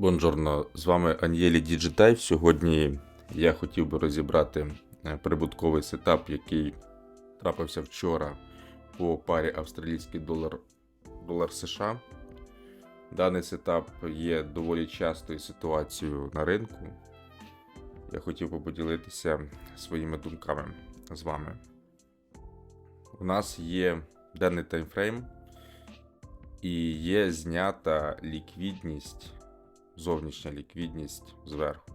Бонжорно, з вами Ан'єлі Діджитайв. Сьогодні я хотів би розібрати е, прибутковий сетап, який трапився вчора по парі австралійський долар, долар США. Даний сетап є доволі частою ситуацією на ринку. Я хотів би поділитися своїми думками з вами. У нас є денний таймфрейм і є знята ліквідність зовнішня ліквідність зверху.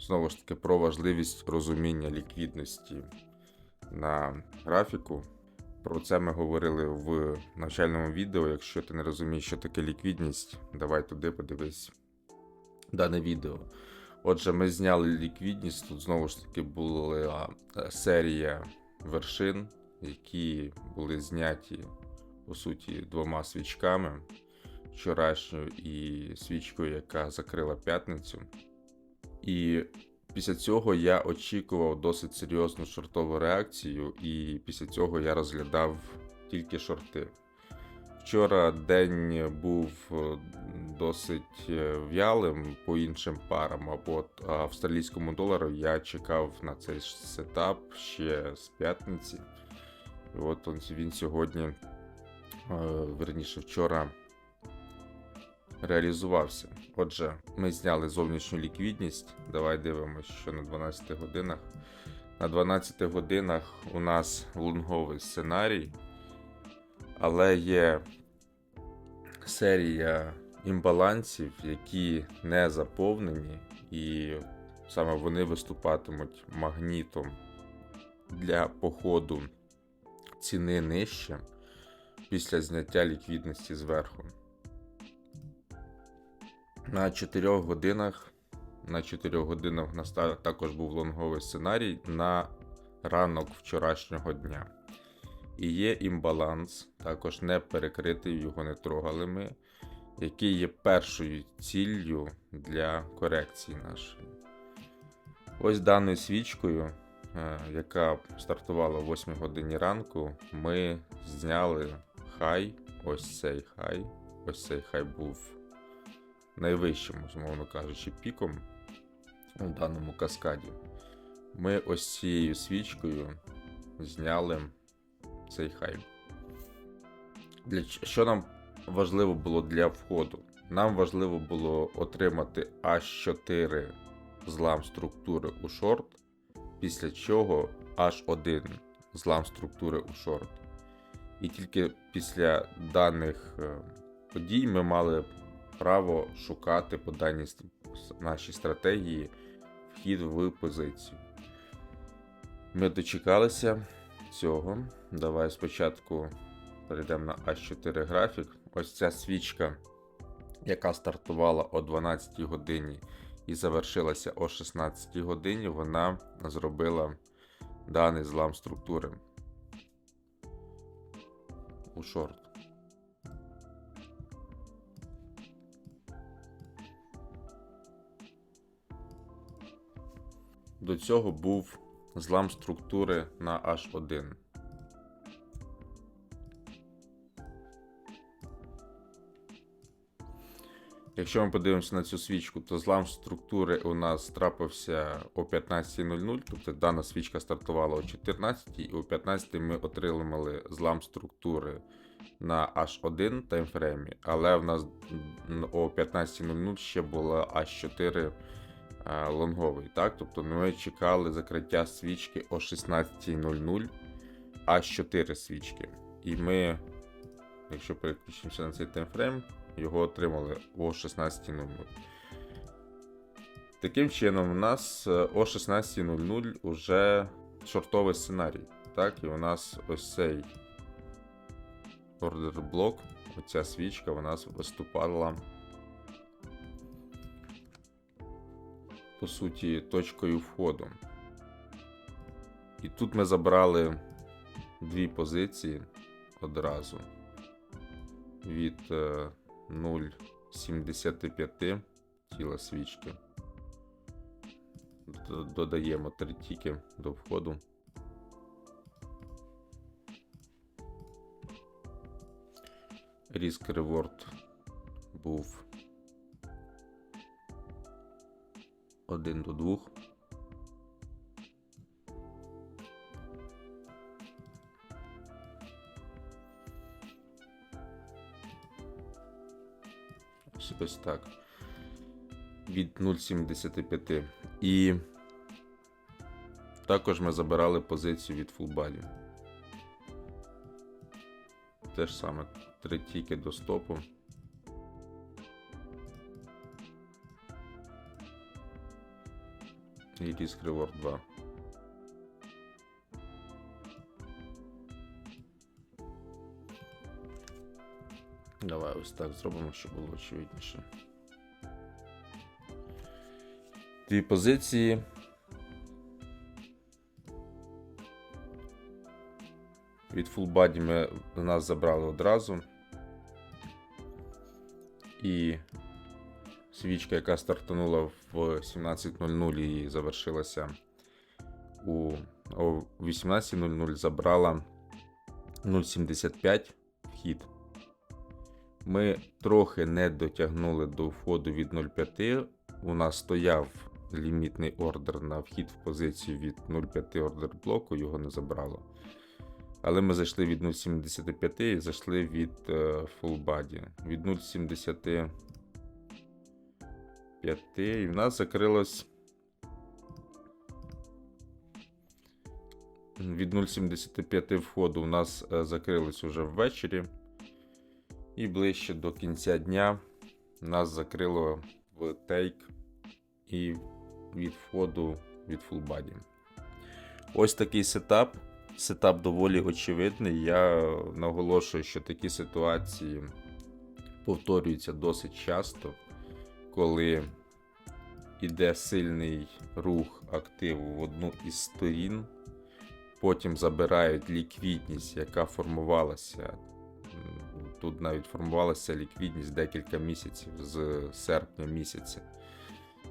Знову ж таки, про важливість розуміння ліквідності на графіку. Про це ми говорили в навчальному відео. Якщо ти не розумієш, що таке ліквідність, давай туди подивись дане відео. Отже, ми зняли ліквідність. Тут знову ж таки була серія вершин, які були зняті, по суті, двома свічками вчорашньою і свічкою, яка закрила п'ятницю. І після цього я очікував досить серйозну шортову реакцію, і після цього я розглядав тільки шорти. Вчора день був е, досить е, в'ялим по іншим парам, а по австралійському долару я чекав на цей сетап ще з п'ятниці. І от він сьогодні, е, верніше вчора, реалізувався. Отже, ми зняли зовнішню ліквідність. Давай дивимося, що на 12 годинах. На 12 годинах у нас лонговий сценарій, але є серія імбалансів, які не заповнені, і саме вони виступатимуть магнітом для походу ціни нижче після зняття ліквідності зверху. На 4 годинах. На 4 годинах в нас також був лонговий сценарій на ранок вчорашнього дня. І є імбаланс, також не перекритий, його не трогали ми, який є першою ціллю для корекції нашої. Ось даною свічкою, е, яка стартувала о 8 годині ранку, ми зняли хай, ось цей хай. Ось цей хай був найвищим, умовно кажучи, піком у даному каскаді, ми ось цією свічкою зняли цей хайп. Для Що нам важливо було для входу? Нам важливо було отримати H4 злам структури у шорт, після чого H1 злам структури у шорт. І тільки після даних е, подій ми мали право шукати по даній нашій стратегії вхід в позицію. Ми дочекалися цього. Давай спочатку перейдемо на А4 графік. Ось ця свічка, яка стартувала о 12 годині і завершилася о 16 годині, вона зробила даний злам структури у шорт. До цього був злам структури на H1. Якщо ми подивимося на цю свічку, то злам структури у нас трапився о 15.00, тобто дана свічка стартувала о 14 і о 15 ми отримали злам структури на H1 таймфреймі, але в нас о 15.00 ще була H4 Е, лонговий. так? Тобто ми чекали закриття свічки о 16.00, аж 4 свічки. І ми, якщо переключимося на цей таймфрейм, його отримали о 16.00. Таким чином, у нас е, о 16.00 уже шортовий сценарій. Так, І у нас ось цей ордер блок, оця свічка нас виступала. По суті, точкою входу. І тут ми забрали дві позиції одразу від 0,75 е, тіла свічки. Додаємо три тіки до входу. Ріск реворд був 1 до 2. Ось так. Від 0,75. І також ми забирали позицію від фулбалі. Те ж саме, три тільки до стопу. Різк реворд 2. Давай ось так зробимо, щоб було очевидніше. Дві позиції. Від фулбаді ми нас забрали одразу. І свічка, яка стартанула в 17.00 і завершилася у 18.00, забрала 0,75 вхід. Ми трохи не дотягнули до входу від 0,5. У нас стояв лімітний ордер на вхід в позицію від 0,5 ордер блоку, його не забрало. Але ми зайшли від 0,75 і зайшли від е, full body. Від 0,75 і в нас закрилось. Від 0,75 входу у нас е, закрилось уже ввечері. І ближче до кінця дня нас закрило в тейк і від входу від body. Ось такий сетап. Сетап доволі очевидний. Я наголошую, що такі ситуації повторюються досить часто, коли йде сильний рух активу в одну із сторін, потім забирають ліквідність, яка формувалася. Тут навіть формувалася ліквідність декілька місяців з серпня місяця.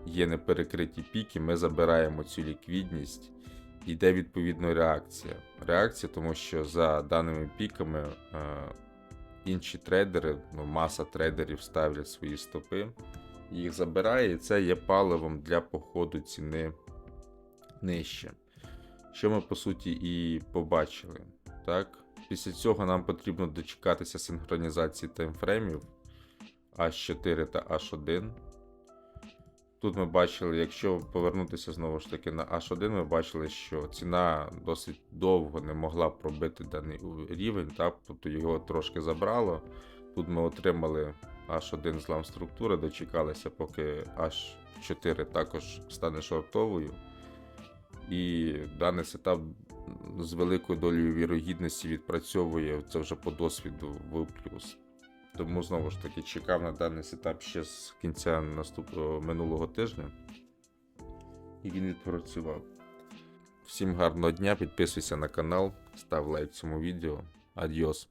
Є неперекриті піки, ми забираємо цю ліквідність йде відповідно реакція. Реакція, тому що за даними піками е, інші трейдери, ну, маса трейдерів ставлять свої стопи, їх забирає, і це є паливом для походу ціни нижче. Що ми по суті і побачили. Так? Після цього нам потрібно дочекатися синхронізації таймфреймів H4 та H1. Тут ми бачили, якщо повернутися знову ж таки на H1, ми бачили, що ціна досить довго не могла пробити даний рівень, так? тобто його трошки забрало. Тут ми отримали H1 злам структури, дочекалися, поки H4 також стане шортовою. І даний сетап з великою долею вірогідності відпрацьовує це вже по досвіду в плюс. Тому знову ж таки чекав на даний сетап ще з кінця наступного минулого тижня. І він відпрацював. Всім гарного дня, підписуйся на канал, став лайк цьому відео. Адьос.